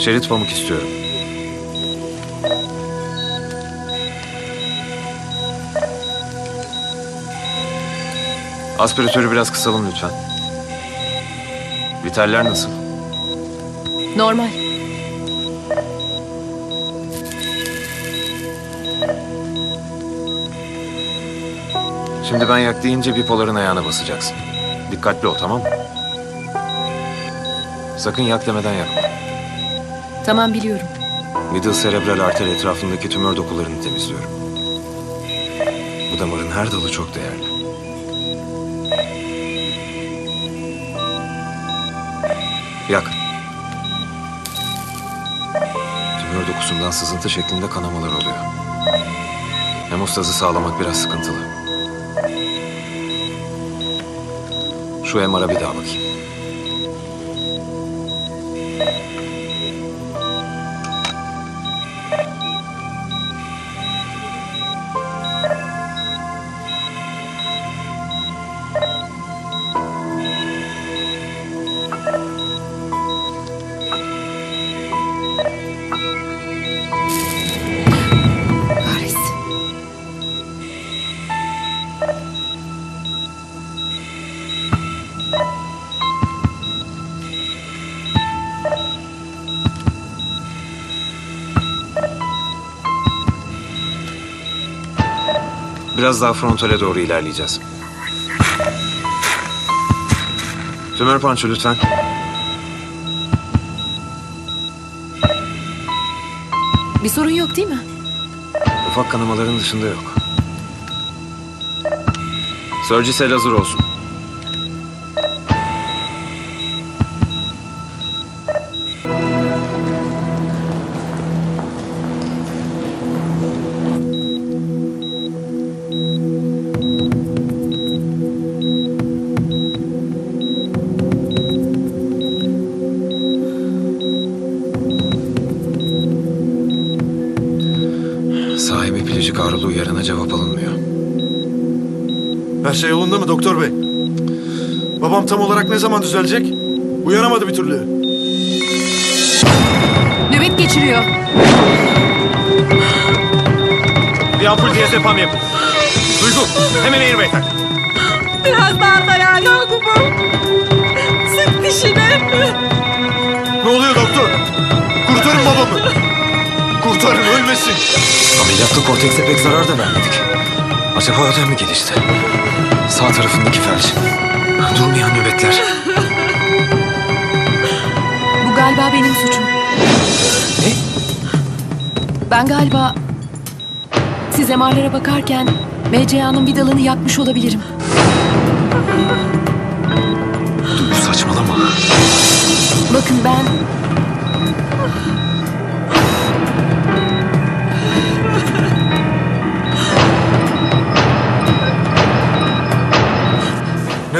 Şerit pamuk istiyorum. Aspiratörü biraz kısalım lütfen. Vitaller nasıl? Normal. Şimdi ben yak deyince bipoların ayağına basacaksın. Dikkatli ol tamam mı? Sakın yak demeden yakma. Tamam biliyorum. Middle serebral arter etrafındaki tümör dokularını temizliyorum. Bu damarın her dalı çok değerli. Yak. Tümör dokusundan sızıntı şeklinde kanamalar oluyor. Hemostazı sağlamak biraz sıkıntılı. Şu MR'a bir daha bakayım. Kahretsin. Biraz daha frontale doğru ilerleyeceğiz. Tümör panço lütfen. Bir sorun yok değil mi? Ufak kanamaların dışında yok. Surgical hazır olsun. Şey yolunda mı doktor bey? Babam tam olarak ne zaman düzelecek? Uyanamadı bir türlü. Nöbet geçiriyor. Bir ampul diyazepam yapın. Duygu, hemen airbag tak. Biraz daha dayan Yakup'um. Sık dişini. Ne oluyor doktor? Kurtarın babamı. Kurtarın ölmesin. Ameliyatta kortekse pek zarar da vermedik. Acaba ödem mi gelişti? Sağ tarafındaki felç. Durmayan nöbetler. Bu galiba benim suçum. Ne? Ben galiba siz MR'lara bakarken MCA'nın bir dalını yakmış olabilirim. Duygu saçmalama. Bakın ben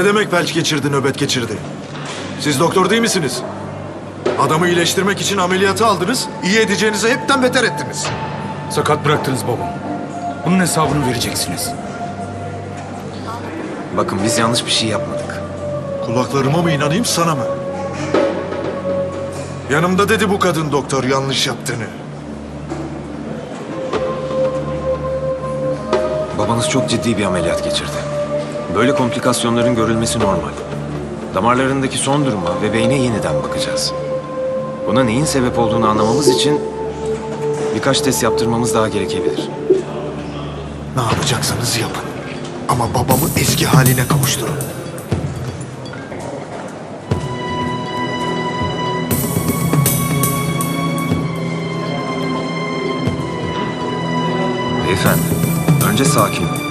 Ne demek felç geçirdi, nöbet geçirdi? Siz doktor değil misiniz? Adamı iyileştirmek için ameliyatı aldınız, iyi edeceğinizi hepten beter ettiniz. Sakat bıraktınız babam. Bunun hesabını vereceksiniz. Bakın biz yanlış bir şey yapmadık. Kulaklarıma mı inanayım sana mı? Yanımda dedi bu kadın doktor yanlış yaptığını. Babanız çok ciddi bir ameliyat geçirdi. Böyle komplikasyonların görülmesi normal. Damarlarındaki son duruma ve beyne yeniden bakacağız. Buna neyin sebep olduğunu anlamamız için birkaç test yaptırmamız daha gerekebilir. Ne yapacaksanız yapın. Ama babamı eski haline kavuşturun. Beyefendi, önce sakin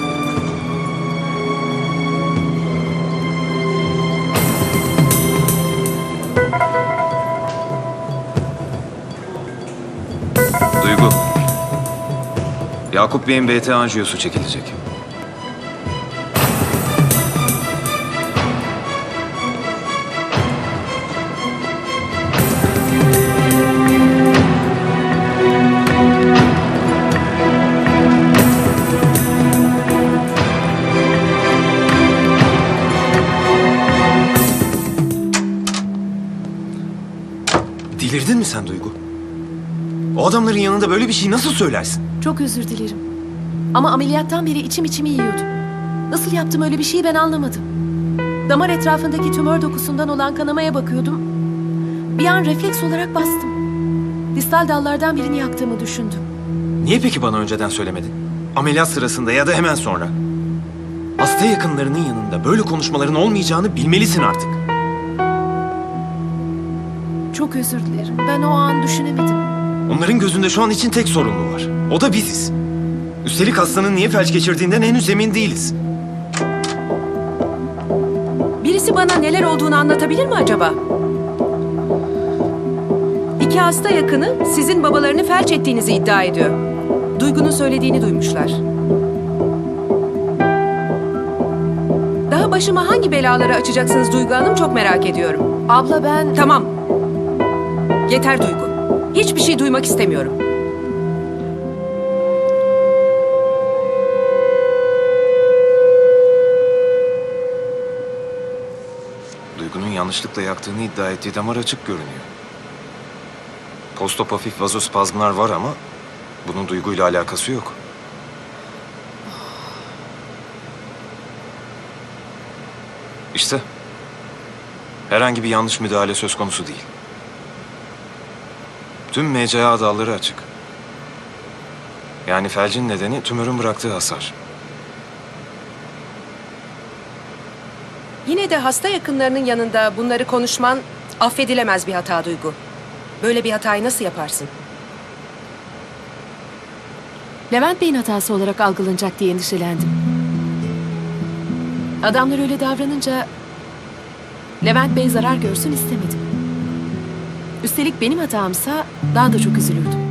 Yakup Bey'in BT anjiyosu çekilecek. Delirdin mi sen Duygu? O adamların yanında böyle bir şey nasıl söylersin? Çok özür dilerim. Ama ameliyattan beri içim içimi yiyordu. Nasıl yaptım öyle bir şeyi ben anlamadım. Damar etrafındaki tümör dokusundan olan kanamaya bakıyordum. Bir an refleks olarak bastım. Distal dallardan birini yaktığımı düşündüm. Niye peki bana önceden söylemedin? Ameliyat sırasında ya da hemen sonra. Hasta yakınlarının yanında böyle konuşmaların olmayacağını bilmelisin artık. Çok özür dilerim. Ben o an düşünemedim. Onların gözünde şu an için tek sorumlu var. O da biziz. Üstelik hastanın niye felç geçirdiğinden henüz emin değiliz. Birisi bana neler olduğunu anlatabilir mi acaba? İki hasta yakını sizin babalarını felç ettiğinizi iddia ediyor. Duygu'nun söylediğini duymuşlar. Daha başıma hangi belaları açacaksınız Duygu Hanım çok merak ediyorum. Abla ben... Tamam. Yeter Duygu. Hiçbir şey duymak istemiyorum. Duygu'nun yanlışlıkla yaktığını iddia ettiği damar açık görünüyor. Postop hafif vazospazmlar var ama bunun Duygu'yla alakası yok. İşte herhangi bir yanlış müdahale söz konusu değil. Tüm MCA dalları açık. Yani felcin nedeni tümörün bıraktığı hasar. Yine de hasta yakınlarının yanında bunları konuşman affedilemez bir hata Duygu. Böyle bir hatayı nasıl yaparsın? Levent Bey'in hatası olarak algılanacak diye endişelendim. Adamlar öyle davranınca Levent Bey zarar görsün istemedim. Üstelik benim hatamsa daha da çok üzülürdüm.